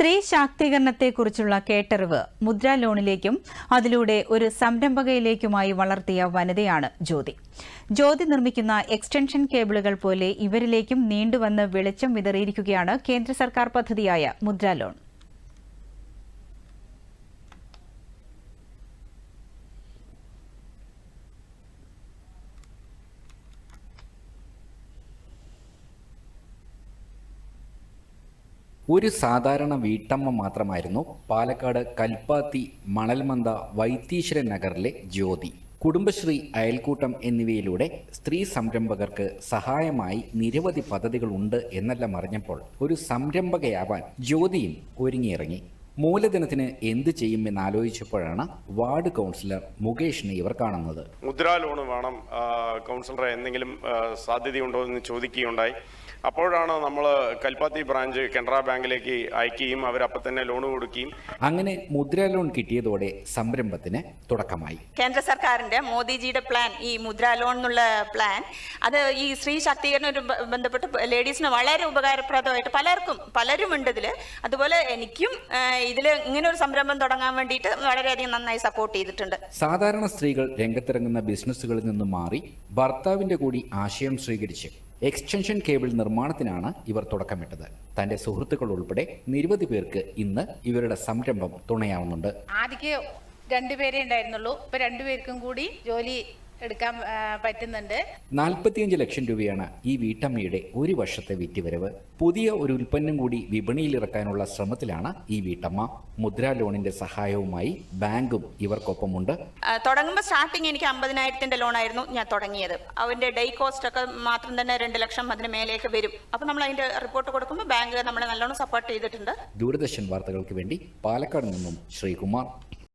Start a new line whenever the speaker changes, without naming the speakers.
സ്ത്രീ ശാക്തീകരണത്തെക്കുറിച്ചുള്ള കേട്ടറിവ് മുദ്രാ ലോണിലേക്കും അതിലൂടെ ഒരു സംരംഭകയിലേക്കുമായി വളർത്തിയ വനിതയാണ് ജ്യോതി. ജ്യോതി നിർമ്മിക്കുന്ന എക്സ്റ്റൻഷൻ കേബിളുകൾ പോലെ ഇവരിലേക്കും നീണ്ടുവന്ന് വെളിച്ചം വിതറിയിരിക്കുകയാണ് കേന്ദ്ര സർക്കാർ പദ്ധതിയായ മുദ്രാ ലോൺ.
ഒരു സാധാരണ വീട്ടമ്മ മാത്രമായിരുന്നു പാലക്കാട് കൽപ്പാത്തി മണൽമന്ത വൈത്തീശ്വരൻ നഗറിലെ ജ്യോതി. കുടുംബശ്രീ അയൽക്കൂട്ടം എന്നിവയിലൂടെ സ്ത്രീ സംരംഭകർക്ക് സഹായമായി നിരവധി പദ്ധതികളുണ്ട് എന്നെല്ലാം അറിഞ്ഞപ്പോൾ ഒരു സംരംഭകയാവാൻ ജ്യോതിയും ഒരുങ്ങിയിറങ്ങി. മൂലധനത്തിന് എന്ത് ചെയ്യുമെന്നാലോചിച്ചപ്പോഴാണ് വാർഡ് കൗൺസിലർ മുകേഷിനെ ഇവർ കാണുന്നത്.
മുദ്രാ ലോൺ വേണം കൗൺസിലറെ എന്തെങ്കിലും സാധ്യതയുണ്ടോ എന്ന് ചോദിക്കുകയുണ്ടായി. അപ്പോഴാണ് നമ്മൾ കൽപ്പാത്തി ബ്രാഞ്ച് കനറ ബാങ്കിലേക്ക് അയക്കുകയും അവരപ്പം തന്നെ ലോൺ കൊടുക്കുകയും.
അങ്ങനെ മുദ്ര ലോൺ കിട്ടിയതോടെ സംരംഭത്തിന് തുടക്കമായി.
കേന്ദ്ര സർക്കാരിന്റെ മോദിജിയുടെ പ്ലാൻ ഈ മുദ്ര ലോൺ എന്നുള്ള പ്ലാൻ അത് ഈ സ്ത്രീ ശാക്തീകരണം ബന്ധപ്പെട്ട് ലേഡീസിന് വളരെ ഉപകാരപ്രദമായിട്ട് പലർക്കും പലരും ഉണ്ട് ഇതിൽ അതുപോലെ എനിക്കും ഇതിൽ ഇങ്ങനെ ഒരു സംരംഭം തുടങ്ങാൻ വേണ്ടിയിട്ട് വളരെയധികം നന്നായി സപ്പോർട്ട് ചെയ്തിട്ടുണ്ട്.
സാധാരണ സ്ത്രീകൾ രംഗത്തിറങ്ങുന്ന ബിസിനസ്സുകളിൽ നിന്ന് മാറി ഭർത്താവിന്റെ കൂടി ആശയം സ്വീകരിച്ച് എക്സ്റ്റൻഷൻ കേബിൾ നിർമ്മാണത്തിനാണ് ഇവർ തുടക്കമിട്ടത്. തന്റെ സുഹൃത്തുക്കൾ ഉൾപ്പെടെ നിരവധി പേർക്ക് ഇന്ന് ഇവരുടെ സംരംഭം തുണയാവുന്നുണ്ട്.
ആദ്യം രണ്ടുപേരെ ഉണ്ടായിരുന്നുള്ളൂ. ഇപ്പൊ രണ്ടുപേർക്കും കൂടി ജോലി എടുക്കാൻ പറ്റുന്നുണ്ട്.
നാൽപ്പത്തിയഞ്ച് ലക്ഷം രൂപയാണ് ഈ വീട്ടമ്മയുടെ ഒരു വർഷത്തെ വിറ്റുവരവ്. പുതിയ ഒരു ഉൽപ്പന്നം കൂടി വിപണിയിൽ ഇറക്കാനുള്ള ശ്രമത്തിലാണ് ഈ വീട്ടമ്മ. മുദ്രാ ലോണിന്റെ സഹായവുമായി ബാങ്കും ഇവർക്കൊപ്പമുണ്ട്.
തുടങ്ങുമ്പോൾ സ്റ്റാർട്ടിങ് എനിക്ക് അമ്പതിനായിരത്തിന്റെ ലോണായിരുന്നു ഞാൻ തുടങ്ങിയത്. അവന്റെ ഡേ കോസ്റ്റ് ഒക്കെ മാത്രം തന്നെ രണ്ട് ലക്ഷം അതിന് മേലേക്ക് വരും. അപ്പൊ നമ്മൾ അതിന്റെ റിപ്പോർട്ട് കൊടുക്കുമ്പോൾ ബാങ്ക് നമ്മളെ നല്ലോണം സപ്പോർട്ട് ചെയ്തിട്ടുണ്ട്.
ദൂരദർശൻ വാർത്തകൾക്ക് വേണ്ടി പാലക്കാട് നിന്നും ശ്രീകുമാർ.